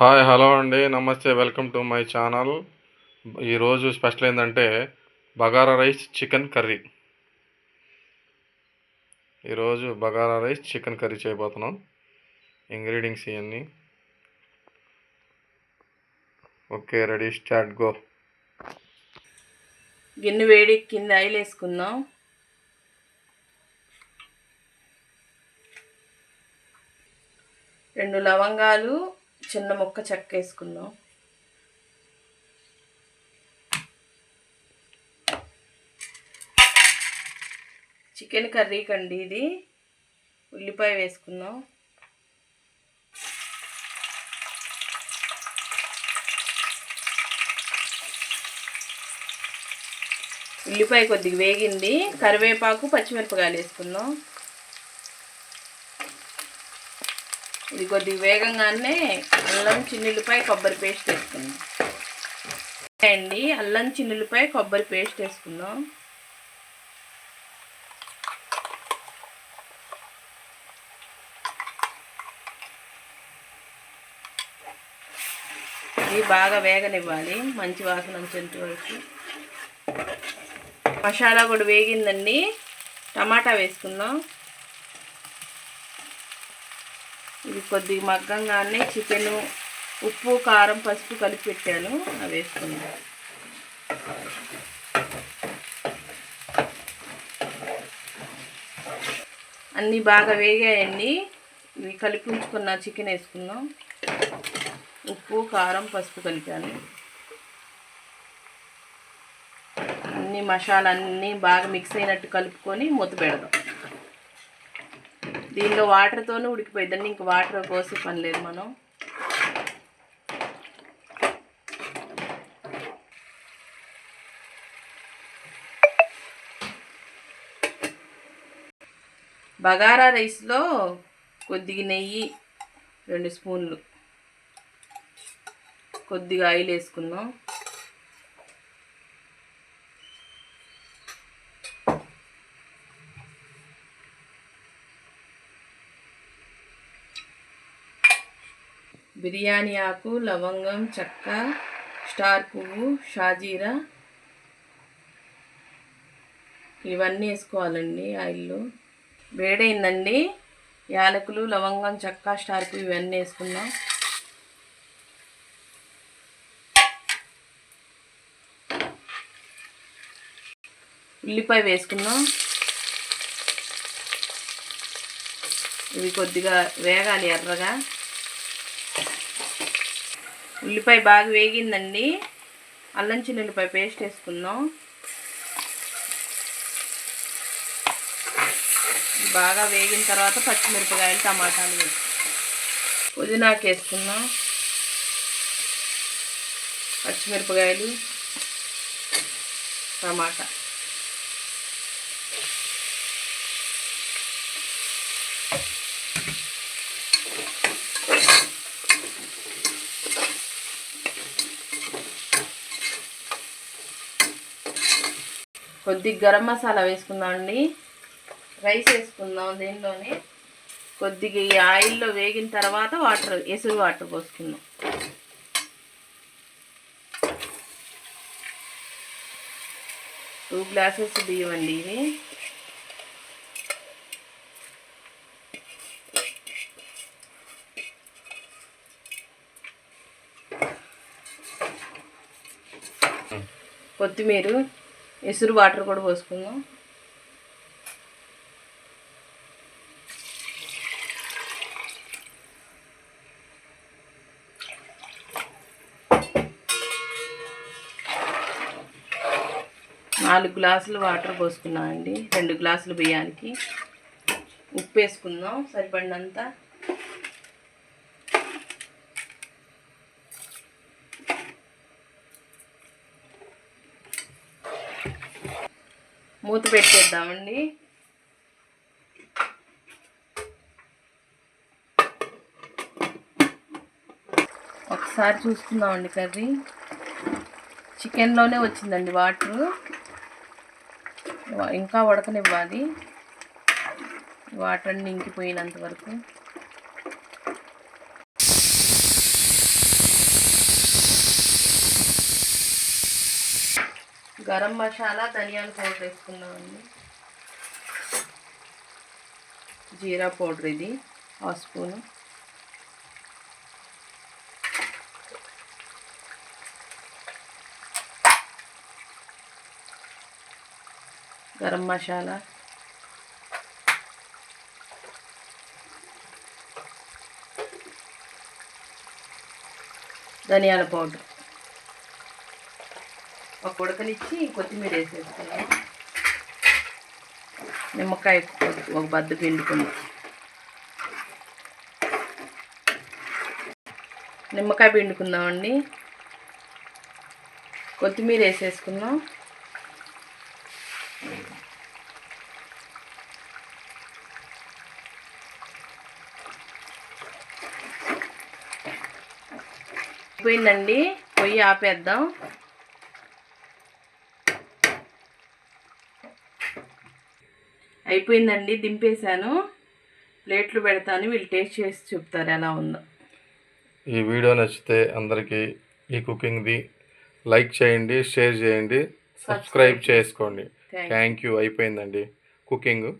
Hi hello అండి. Namaste welcome to my channel. ఈరోజు special ఏంటంటే బగారా రైస్ చికెన్ కర్రీ. ఈరోజు బగారా రైస్ చికెన్ కర్రీ చేయబోతున్నాం. ఇంగ్రీడియంట్స్ ఇవన్నీ. Okay ready start go. గిన్నె వేడి కింద ఆయిల్ వేసుకుందాం. రెండు లవంగాలు చిన్న ముక్క చెక్క వేసుకుందాం చికెన్ కర్రీ కండి ఇది. ఉల్లిపాయ వేసుకుందాం. ఉల్లిపాయ కొద్దిగా వేగింది. కరివేపాకు పచ్చిమిరపకాయలు వేసుకుందాం. ఇది కొద్దిగా వేగంగానే అల్లం చిన్నులపై కొబ్బరి పేస్ట్ వేసుకుందాం. అండి అల్లం చిన్నులపై కొబ్బరి పేస్ట్ వేసుకుందాం. ఇది బాగా వేగనివ్వాలి మంచి వాసన వచ్చేంత వరకు. మసాలా కూడా వేగిందండి. టమాటా వేసుకుందాం. ఇది కొద్దిగా మగ్గంగానే చికెన్ ఉప్పు కారం పసుపు కలిపి పెట్టాను. అవి వేసుకున్నాను. అన్నీ బాగా వేగాయండి. ఇవి కలిపి ఉంచుకున్న చికెన్ వేసుకున్నాం. ఉప్పు కారం పసుపు కలిపాను. అన్ని మసాలా అన్నీ బాగా మిక్స్ అయినట్టు కలుపుకొని మూత పెడదాం. దీనిలో వాటర్తోనే ఉడికిపోయిందండి ఇంక వాటర్ పోసే పని లేదు మనం. బగారా రైస్లో కొద్దిగా నెయ్యి రెండు స్పూన్లు. కొద్దిగా ఆయిల్ వేసుకుందాం. బిర్యానీ ఆకు లవంగం చెక్క స్టార్ పువ్వు షాజీరా. ఇవన్నీ వేసుకోవాలండి ఆయిల్లో. వేడైందండి. యాలకులు లవంగం చెక్క స్టార్ పువ్వు ఇవన్నీ వేసుకుందాం. ఉల్లిపాయ వేసుకుందాం. ఇవి కొద్దిగా వేగాలి ఎర్రగా. ఉల్లిపాయ బాగా వేగిందండి. అల్లం చిన్నుల్లిపాయ పేస్ట్ వేసుకుందాం. బాగా వేగిన తర్వాత పచ్చిమిరపకాయలు టమాటాలు వేసుకుందాం. పుదీనాకు వేసుకుందాం. పచ్చిమిరపకాయలు టమాటా. కొద్దిగా గరం మసాలా వేసుకుందాం అండి రైస్ వేసుకుందాం దీనిలోనే. కొద్దిగా ఈ ఆయిల్లో వేగిన తర్వాత వాటర్ ఎసురు వాటర్ పోసుకుందాం. టూ గ్లాసెస్ బియ్యం అండి ఇవి. కొత్తిమీర ఎసురు వాటర్ కూడా పోసుకుందాం. నాలుగు గ్లాసులు వాటర్ పోసుకున్నామండి రెండు గ్లాసులు బియ్యానికి. ఉప్పు వేసుకుందాం. సరిపడినంత మూత పెట్టేద్దామండి. ఒకసారి చూసుకుందామండి కర్రీ. చికెన్లోనే వచ్చిందండి వాటరు. ఇంకా ఉడకనివ్వాలి. వాటర్ అన్ని ఇంకిపోయినంత వరకు. గరం మసాలా ధనియాల పౌడర్ వేసుకున్నామండి జీరా పౌడర్ ఇది హాఫ్ స్పూను. గరం మసాలా. ధనియాల పౌడర్. ఒక ఉడకనిచ్చి కొత్తిమీర వేసేసుకున్నాం నిమ్మకాయ ఒక బద్ద పిండుకుందాం నిమ్మకాయ పిండుకుందామండి. కొత్తిమీర వేసేసుకుందాం అయిపోయిందండి. పొయ్యి ఆపేద్దాం. అయిపోయిందండి దింపేశాను. ప్లేట్లు పెడతాను వీళ్ళు టేస్ట్ చేసి చెప్తారు ఎలా ఉందో. ఈ వీడియో నచ్చితే అందరికీ ఈ కుకింగ్ది లైక్ చేయండి షేర్ చేయండి సబ్స్క్రైబ్ చేసుకోండి. Thank thank you. అయిపోయిందండి కుకింగ్.